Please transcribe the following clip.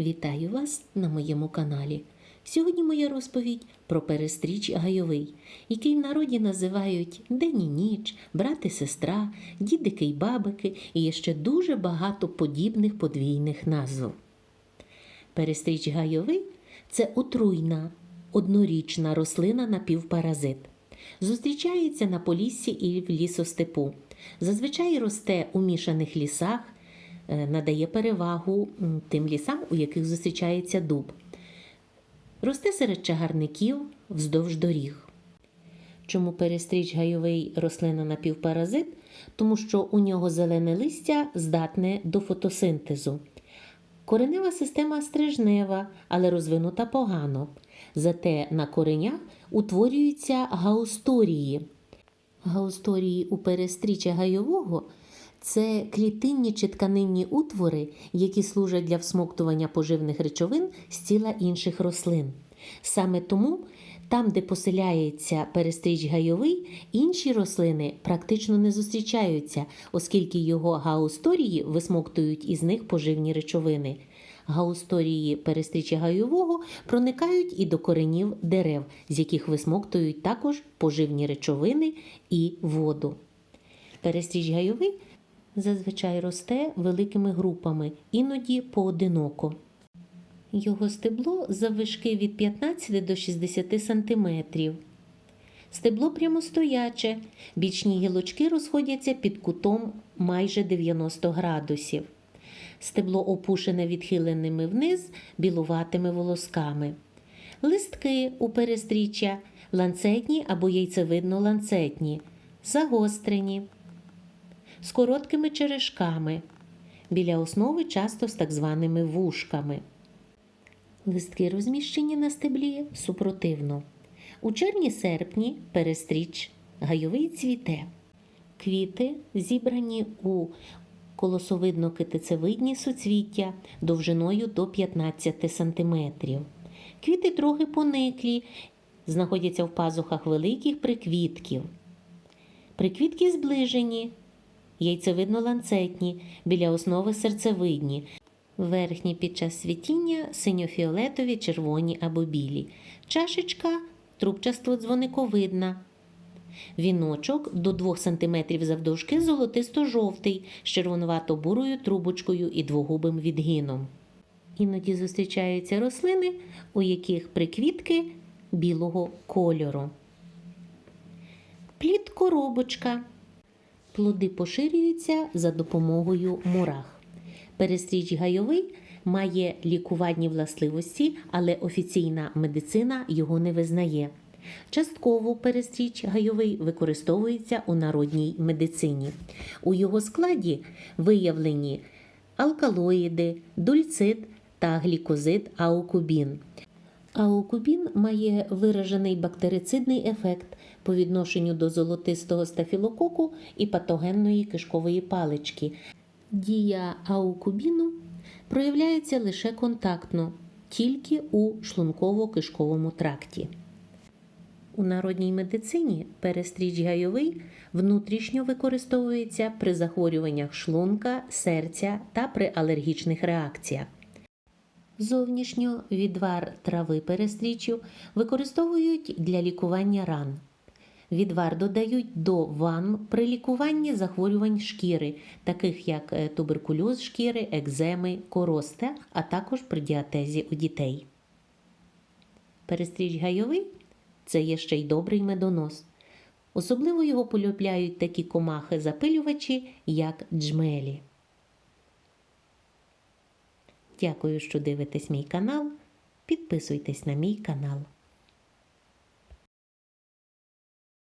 Вітаю вас на моєму каналі. Сьогодні моя розповідь про перестріч гайовий, який в народі називають День і ніч, брат і сестра, дідики й бабики і ще дуже багато подібних подвійних назв. Перестріч гайовий це отруйна, однорічна рослина напівпаразит. Зустрічається на поліссі і в лісостепу. Зазвичай росте у мішаних лісах, надає перевагу тим лісам, у яких зустрічається дуб. Росте серед чагарників вздовж доріг. Чому перестріч гайовий рослина напівпаразит? Тому що у нього зелене листя здатне до фотосинтезу. Коренева система стрижнева, але розвинута погано. Зате на коренях утворюються гаусторії. Гаусторії у перестріча гайового це клітинні чи тканинні утвори, які служать для всмоктування поживних речовин з тіла інших рослин. Саме тому там, де поселяється перестріч гайовий, інші рослини практично не зустрічаються, оскільки його гаусторії висмоктують із них поживні речовини. Гаусторії перестріча гайового проникають і до коренів дерев, з яких висмоктують також поживні речовини і воду. Перестріч гайовий зазвичай росте великими групами, іноді поодиноко. Його стебло заввишки від 15 до 60 см. Стебло прямостояче, бічні гілочки розходяться під кутом майже 90 градусів. Стебло опушене відхиленими вниз білуватими волосками. Листки у перестріччя ланцетні або яйцевидно-ланцетні, загострені, з короткими черешками. Біля основи часто з так званими вушками. Листки розміщені на стеблі супротивно. У червні-серпні перестріч гайовий цвіте. Квіти зібрані у колосовидно-китицевидні суцвіття довжиною до 15 см. Квіти трохи пониклі, знаходяться в пазухах великих приквітків. Приквітки зближені, яйцевидно-ланцетні, біля основи серцевидні. Верхні під час світіння синьо-фіолетові, червоні або білі. Чашечка трубчасто дзвониковидна. Віночок до 2 см завдовжки золотисто-жовтий з червонувато-бурою трубочкою і двогубим відгином. Іноді зустрічаються рослини, у яких приквітки білого кольору. Плід коробочка. Плоди поширюються за допомогою мурах. Перестріч гайовий має лікувальні властивості, але офіційна медицина його не визнає. Частково перестріч гайовий використовується у народній медицині. У його складі виявлені алкалоїди, дульцит та глікозид аукубін. Аукубін має виражений бактерицидний ефект по відношенню до золотистого стафілококу і патогенної кишкової палички. Дія аукубіну проявляється лише контактно, тільки у шлунково-кишковому тракті. У народній медицині перестріч гайовий внутрішньо використовується при захворюваннях шлунка, серця та при алергічних реакціях. Зовнішньо відвар трави перестрічів використовують для лікування ран. Відвар додають до ванн при лікуванні захворювань шкіри, таких як е, туберкульоз шкіри, екземи, коросте, а також при діатезі у дітей. Перестріч гайовий це є ще й добрий медонос. Особливо його полюбляють такі комахи-запилювачі, як джмелі. Дякую, що дивитесь мій канал. Підписуйтесь на мій канал.